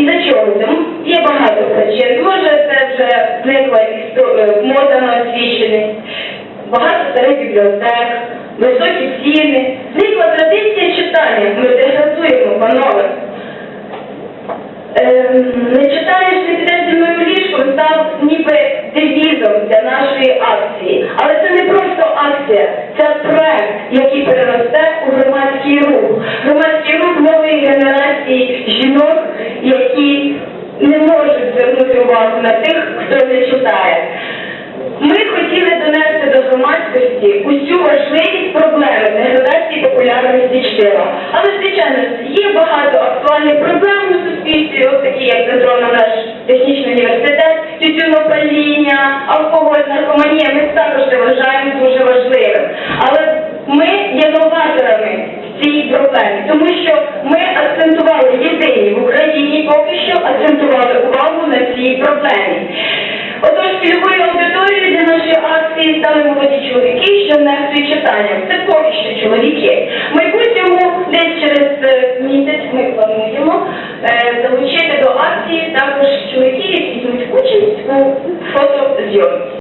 І за чого це? Є багато причин. Може, це вже зникла е, мода на освіченість, багато старих бібліотек, високі ціни. Зникла традиція читання. Ми деградуємо, панове. Ем, не читаєш, не підеш зі мною в ліжко, став ніби девізом для нашої акції. Але це не просто акція, це проект, який переросте у громадський рух. Громадський рух нової генерації жінок, які не можуть звернути увагу на тих, хто не читає. Ми хотіли донести до громадськості усю важливість проблеми деградації популярності чтива. Але, звичайно, є багато актуальних проблем у суспільстві, от такі, як центровно наш технічний університет, тютюнопаління, алкоголь, наркоманія. Ми також це вважаємо дуже важливим. Але ми є новаторами в цій проблемі, тому що ми акцентували єдині в Україні поки що акцентували увагу на цій. Отож, цільовою аудиторією для нашої акції стали молоді чоловіки, що нехтують читанням. Це поки що чоловіки. В майбутньому десь через е, місяць ми плануємо е, залучити до акції також чоловіків, які йдуть участь у фотозйомці.